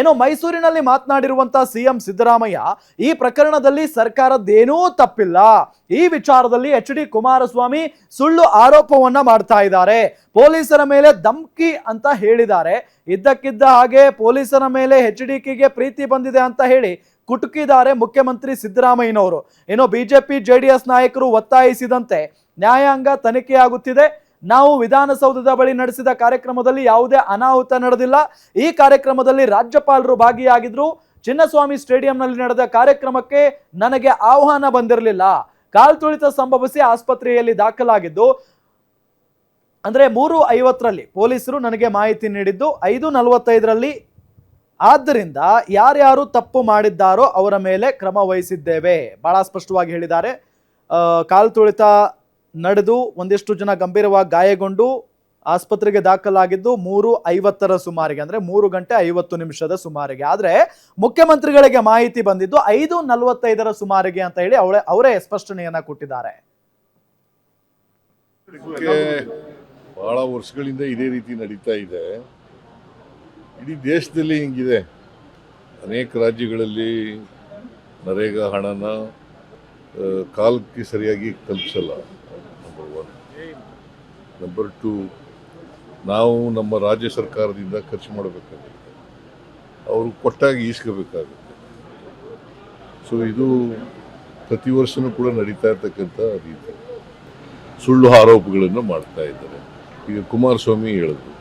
ಏನೋ ಮೈಸೂರಿನಲ್ಲಿ ಮಾತನಾಡಿರುವಂತ ಸಿಎಂ ಸಿದ್ದರಾಮಯ್ಯ, ಈ ಪ್ರಕರಣದಲ್ಲಿ ಸರ್ಕಾರದ್ದೇನೂ ತಪ್ಪಿಲ್ಲ. ಈ ವಿಚಾರದಲ್ಲಿ ಎಚ್ ಡಿ ಕುಮಾರಸ್ವಾಮಿ ಸುಳ್ಳು ಆರೋಪವನ್ನ ಮಾಡ್ತಾ ಇದ್ದಾರೆ. ಪೊಲೀಸರ ಮೇಲೆ ಧಮ್ಕಿ ಅಂತ ಹೇಳಿದ್ದಾರೆ. ಇದ್ದಕ್ಕಿದ್ದ ಹಾಗೆ ಪೊಲೀಸರ ಮೇಲೆ ಎಚ್ ಡಿ ಕೆಗೆ ಪ್ರೀತಿ ಬಂದಿದೆ ಅಂತ ಹೇಳಿ ಕುಟುಕಿದ್ದಾರೆ ಮುಖ್ಯಮಂತ್ರಿ ಸಿದ್ದರಾಮಯ್ಯನವರು. ಏನೋ ಬಿಜೆಪಿ ಜೆಡಿಎಸ್ ನಾಯಕರು ಒತ್ತಾಯಿಸಿದಂತೆ ನ್ಯಾಯಾಂಗ ತನಿಖೆಯಾಗುತ್ತಿದೆ. ನಾವು ವಿಧಾನಸೌಧದ ಬಳಿ ನಡೆಸಿದ ಕಾರ್ಯಕ್ರಮದಲ್ಲಿ ಯಾವುದೇ ಅನಾಹುತ ನಡೆದಿಲ್ಲ. ಈ ಕಾರ್ಯಕ್ರಮದಲ್ಲಿ ರಾಜ್ಯಪಾಲರು ಭಾಗಿಯಾಗಿದ್ರು. ಚಿನ್ನಸ್ವಾಮಿ ಸ್ಟೇಡಿಯಂನಲ್ಲಿ ನಡೆದ ಕಾರ್ಯಕ್ರಮಕ್ಕೆ ನನಗೆ ಆಹ್ವಾನ ಬಂದಿರಲಿಲ್ಲ. ಕಾಲ್ತುಳಿತ ಸಂಭವಿಸಿ ಆಸ್ಪತ್ರೆಯಲ್ಲಿ ದಾಖಲಾಗಿದ್ದು ಅಂದ್ರೆ ಮೂರು ಐವತ್ತರಲ್ಲಿ ಪೊಲೀಸರು ನನಗೆ ಮಾಹಿತಿ ನೀಡಿದ್ದು ಐದು ನಲವತ್ತೈದರಲ್ಲಿ. ಆದ್ದರಿಂದ ಯಾರ್ಯಾರು ತಪ್ಪು ಮಾಡಿದ್ದಾರೋ ಅವರ ಮೇಲೆ ಕ್ರಮ ವಹಿಸಿದ್ದೇವೆ. ಬಹಳ ಸ್ಪಷ್ಟವಾಗಿ ಹೇಳಿದ್ದಾರೆ. ಆ, ಕಾಲು ತುಳಿತ ನಡೆದು ಒಂದಿಷ್ಟು ಜನ ಗಂಭೀರವಾಗಿ ಗಾಯಗೊಂಡು ಆಸ್ಪತ್ರೆಗೆ ದಾಖಲಾಗಿದ್ದು ಮೂರು ಐವತ್ತರ ಸುಮಾರಿಗೆ, ಅಂದ್ರೆ ಮೂರು ಗಂಟೆ ಐವತ್ತು ನಿಮಿಷದ ಸುಮಾರಿಗೆ. ಆದ್ರೆ ಮುಖ್ಯಮಂತ್ರಿಗಳಿಗೆ ಮಾಹಿತಿ ಬಂದಿದ್ದು ಐದು ನಲವತ್ತೈದರ ಸುಮಾರಿಗೆ ಅಂತ ಹೇಳಿ ಅವಳೇ, ಅವರೇ ಸ್ಪಷ್ಟನೆಯನ್ನ ಕೊಟ್ಟಿದ್ದಾರೆ. ಬಹಳ ವರ್ಷಗಳಿಂದ ಇದೇ ರೀತಿ ನಡೀತಾ ಇದೆ. ಇಡೀ ದೇಶದಲ್ಲಿ ಹಿಂಗಿದೆ. ಅನೇಕ ರಾಜ್ಯಗಳಲ್ಲಿ ನರೇಗಾ ಹಣನ ಕಾಲಕ್ಕೆ ಸರಿಯಾಗಿ ತಲುಪಿಸಲ್ಲ. ನಂಬರ್ ಟು ನಾವು ನಮ್ಮ ರಾಜ್ಯ ಸರ್ಕಾರದಿಂದ ಖರ್ಚು ಮಾಡಬೇಕಾಗುತ್ತೆ. ಅವರು ಕೊಟ್ಟಾಗಿ ಈಸ್ಕೋಬೇಕಾಗುತ್ತೆ. ಸೊ ಇದು ಪ್ರತಿ ವರ್ಷನೂ ಕೂಡ ನಡೀತಾ ಇರ್ತಕ್ಕಂಥ ರೀತಿ. ಸುಳ್ಳು ಆರೋಪಗಳನ್ನು ಮಾಡ್ತಾ ಇದ್ದಾರೆ. ಈಗ ಕುಮಾರಸ್ವಾಮಿ ಹೇಳಿದ್ರು,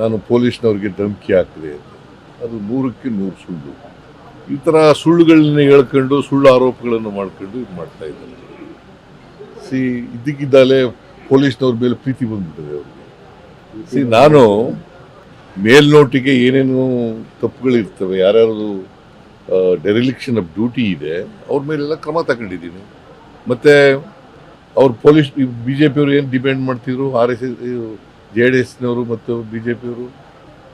ನಾನು ಪೊಲೀಸ್ನವ್ರಿಗೆ ಧಮಕಿ ಹಾಕಿದೆ ಅಂತ. ಅದು ನೂರಕ್ಕೆ ನೂರು ಸುಳ್ಳು. ಈ ಥರ ಸುಳ್ಳುಗಳನ್ನ ಹೇಳ್ಕೊಂಡು ಸುಳ್ಳು ಆರೋಪಗಳನ್ನು ಮಾಡ್ಕೊಂಡು ಇದು ಮಾಡ್ತಾ ಇದ್ದಾರೆ. ಸಿ ಇದ್ದಕ್ಕಿದ್ದಾಲೆ ಪೊಲೀಸ್ನವ್ರ ಮೇಲೆ ಪ್ರೀತಿ ಬಂದ್ಬಿಟ್ಟಿದೆ ಅವ್ರಿಗೆ. ಸಿ ನಾನು ಮೇಲ್ನೋಟಿಗೆ ಏನೇನು ತಪ್ಪುಗಳಿರ್ತವೆ ಯಾರ್ಯಾರು ಡೆರಿಲಿಕ್ಷನ್ ಆಫ್ ಡ್ಯೂಟಿ ಇದೆ ಅವ್ರ ಮೇಲೆಲ್ಲ ಕ್ರಮ ತಗೊಂಡಿದ್ದೀನಿ. ಮತ್ತು ಅವ್ರು ಪೊಲೀಸ್ ಬಿ ಜೆ ಪಿಯವರು ಏನು ಡಿಪೆಂಡ್ ಮಾಡ್ತಿದ್ರು? R S S J D ಎಸ್ನವರು ಮತ್ತು ಬಿ ಜೆ ಪಿಯವರು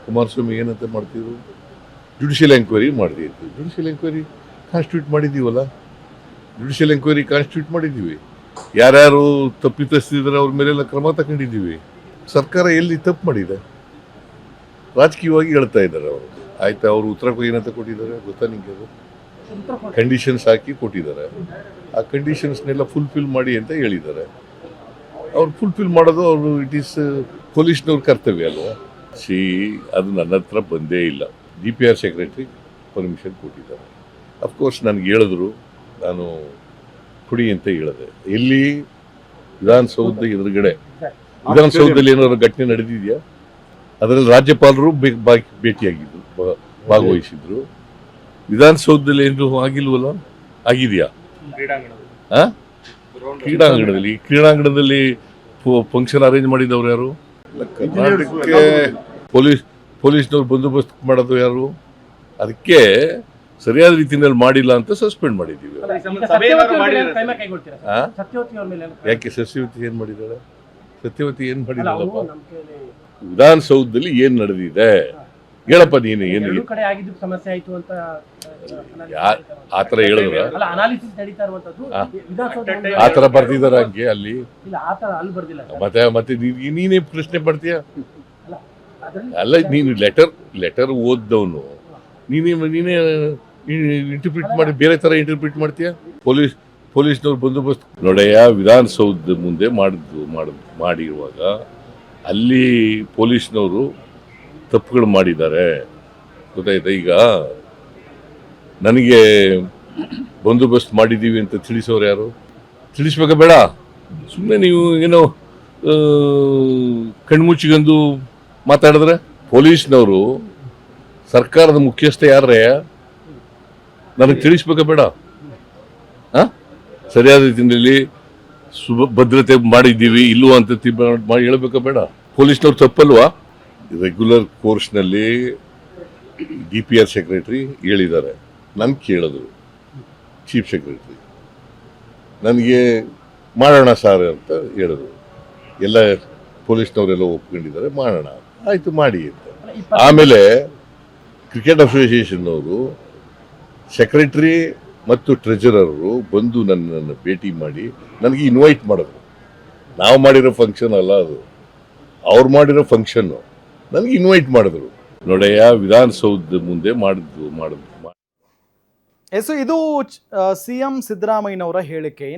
ಕುಮಾರಸ್ವಾಮಿ ಏನಂತ ಮಾಡ್ತಿದ್ರು? ಜುಡಿಷಿಯಲ್ ಎಂಕ್ವೈರಿ ಮಾಡಿದ್ದೀವಿ ಜುಡಿಷಿಯಲ್ ಎಂಕ್ವೈರಿ ಕಾನ್ಸ್ಟಿಟ್ಯೂಟ್ ಮಾಡಿದ್ದೀವಲ್ಲ? ಜುಡಿಷಿಯಲ್ ಎಂಕ್ವೈರಿ ಕಾನ್ಸ್ಟಿಟ್ಯೂಟ್ ಮಾಡಿದ್ದೀವಿ. ಯಾರ್ಯಾರು ತಪ್ಪಿತಸ್ಥಿದ್ರೆ ಅವ್ರ ಮೇಲೆಲ್ಲ ಕ್ರಮ ತಗೊಂಡಿದ್ದೀವಿ. ಸರ್ಕಾರ ಎಲ್ಲಿ ತಪ್ಪು ಮಾಡಿದೆ? ರಾಜಕೀಯವಾಗಿ ಹೇಳ್ತಾ ಇದ್ದಾರೆ ಅವರು. ಆಯ್ತಾ, ಅವರು ಉತ್ತರ ಏನಂತ ಕೊಟ್ಟಿದ್ದಾರೆ, ಗೊತ್ತಾ ನಿಂಗೆ ಅದು? ಕಂಡೀಷನ್ಸ್ ಹಾಕಿ ಕೊಟ್ಟಿದ್ದಾರೆ. ಆ ಕಂಡೀಷನ್ಸ್ನೆಲ್ಲ ಫುಲ್ಫಿಲ್ ಮಾಡಿ ಅಂತ ಹೇಳಿದ್ದಾರೆ. ಅವ್ರು ಫುಲ್ಫಿಲ್ ಮಾಡೋದು ಅವರು ಇಟ್ ಈಸ್ ಪೊಲೀಸ್ನವ್ರ ಕರ್ತವ್ಯ ಅಲ್ವಾ? ಸಿ ಅದು ನನ್ನ ಹತ್ರ ಬಂದೇ ಇಲ್ಲ. D P R secretary permission ಕೊಟ್ಟಿದ್ದಾರೆ. ಅಫ್ಕೋರ್ಸ್ ನನಗೆ ಹೇಳಿದ್ರು. ನಾನು ಕೊಡಿ ಅಂತ ಹೇಳಿದೆ. ಇಲ್ಲಿ ವಿಧಾನಸೌಧದ ಎದುರುಗಡೆ. ವಿಧಾನಸೌಧದಲ್ಲಿ ಏನಾದ್ರು ಘಟನೆ ನಡೆದಿದೆಯಾ? ಅದರಲ್ಲಿ ರಾಜ್ಯಪಾಲರು ಭೇಟಿಯಾಗಿದ್ರು ಭಾಗವಹಿಸಿದ್ರು. ವಿಧಾನಸೌಧದಲ್ಲಿ ಏನು ಆಗಿಲ್ವಲ್ಲ? ಆಗಿದೆಯಾ? ಆ? ಕ್ರೀಡಾಂಗಣದಲ್ಲಿ. ಕ್ರೀಡಾಂಗಣದಲ್ಲಿ ಫಂಕ್ಷನ್ ಅರೇಂಜ್ ಮಾಡಿದವ್ರು ಯಾರು? ಪೊಲೀಸ್ ಪೊಲೀಸ್ನವ್ರು ಬಂದೋಬಸ್ತ್ ಮಾಡೋದು ಯಾರು? ಅದಕ್ಕೆ ಸರಿಯಾದ ರೀತಿಯಲ್ಲಿ ಮಾಡಿಲ್ಲ ಅಂತ ಸಸ್ಪೆಂಡ್ ಮಾಡಿದ್ದೀವಿ? ಯಾಕೆ ಸತ್ಯವತಿ ಏನ್ ಮಾಡಿದಾಳೆ ಸತ್ಯವತಿ ಏನ್ ಮಾಡಿದಾಳಪ್ಪ ವಿಧಾನಸೌಧದಲ್ಲಿ ಏನ್ ನಡೆದಿದೆ? ಹೇಳಪ್ಪ ನೀನು ಏನು ಸಮಸ್ಯೆ ಆಯ್ತು ಅಂತ ಆತರ ಆ ಥರ ಹೇಳಿದ್ರ? ಆ. ಥರ ಬರ್ತಿದಾರ ಹಂಗೆ ಅಲ್ಲಿ? ಮತ್ತೆ ಮತ್ತೆ ನೀನೇ ಪ್ರಶ್ನೆ ಪಡ್ತೀಯ? ಅಲ್ಲ ನೀನು ಲೆಟರ್ ಲೆಟರ್ ಓದ್ದವನು. ನೀನೇ ನೀನೇ ಇಂಟರ್ಪ್ರಿಟ್ ಮಾಡಿ ಬೇರೆ ಥರ ಇಂಟರ್ಪ್ರಿಟ್ ಮಾಡ್ತೀಯ? ಪೊಲೀಸ್, ಪೊಲೀಸ್ನವ್ರು ಬಂದೋಬಸ್ತ್ ನೋಡಯ್ಯ, ವಿಧಾನಸೌಧದ ಮುಂದೆ ಮಾಡಿದ್ದು, ಮಾಡ, ಮಾಡಿರುವಾಗ ಅಲ್ಲಿ ಪೊಲೀಸ್ನವರು ತಪ್ಪುಗಳು ಮಾಡಿದ್ದಾರೆ. ಗೊತ್ತಾಯ್ತಾ? ಈಗ ನನಗೆ ಬಂದೋಬಸ್ತ್ ಮಾಡಿದ್ದೀವಿ ಅಂತ ತಿಳಿಸೋರು ಯಾರು? ತಿಳಿಸ್ಬೇಕ ಬೇಡ. ಸುಮ್ಮನೆ ನೀವು ಏನೋ ಕಣ್ಮುಚ್ಚಿಗೆಂದು ಮಾತಾಡಿದ್ರೆ? ಪೊಲೀಸ್ನವರು ಸರ್ಕಾರದ ಮುಖ್ಯಸ್ಥ ಯಾರೇ ನನಗೆ ತಿಳಿಸ್ಬೇಕ ಬೇಡ? ಸರಿಯಾದ ರೀತಿಯಲ್ಲಿ ಸುಭ ಭದ್ರತೆ ಮಾಡಿದ್ದೀವಿ ಇಲ್ಲವೋ ಅಂತ ಮಾಡಿ ಹೇಳ್ಬೇಕಾ ಬೇಡ. ಪೊಲೀಸ್ನವ್ರು ತಪ್ಪಲ್ವಾ? ರೆಗ್ಯುಲರ್ ಕೋರ್ಸ್ನಲ್ಲಿ ಡಿ ಪಿ ಆರ್ ಸೆಕ್ರೆಟರಿ ಹೇಳಿದ್ದಾರೆ. ನಾನು ಕೇಳಿದ್ರು ಚೀಫ್ ಸೆಕ್ರೆಟ್ರಿ ನನಗೆ ಮಾಡೋಣ ಸರ್ ಅಂತ ಹೇಳಿದ್ರು ಎಲ್ಲ ಪೊಲೀಸ್ನವರೆಲ್ಲ ಒಪ್ಕೊಂಡಿದ್ದಾರೆ ಮಾಡೋಣ. ಆಯಿತು ಮಾಡಿ ಅಂತ. ಆಮೇಲೆ ಕ್ರಿಕೆಟ್ ಅಸೋಸಿಯೇಷನ್ನವರು ಸೆಕ್ರೆಟರಿ ಮತ್ತು ಟ್ರೆಜರರು ಬಂದು ನನ್ನನ್ನು ಭೇಟಿ ಮಾಡಿ ನನಗೆ ಇನ್ವೈಟ್ ಮಾಡಿದ್ರು. ನಾವು ಮಾಡಿರೋ ಫಂಕ್ಷನ್ ಅಲ್ಲ ಅದು. ಅವ್ರು ಮಾಡಿರೋ ಫಂಕ್ಷನ್ನು ನನಗೆ ಇನ್ವೈಟ್ ಮಾಡಿದ್ರು. ನೋಡಯ್ಯ, ವಿಧಾನಸೌಧದ ಮುಂದೆ ಮಾಡಿದ್ದು ಮಾಡಿದ್ರು ಎಸ್, ಇದು ಸಿಎಂ ಸಿದ್ದರಾಮಯ್ಯನವರ ಹೇಳಿಕೆ.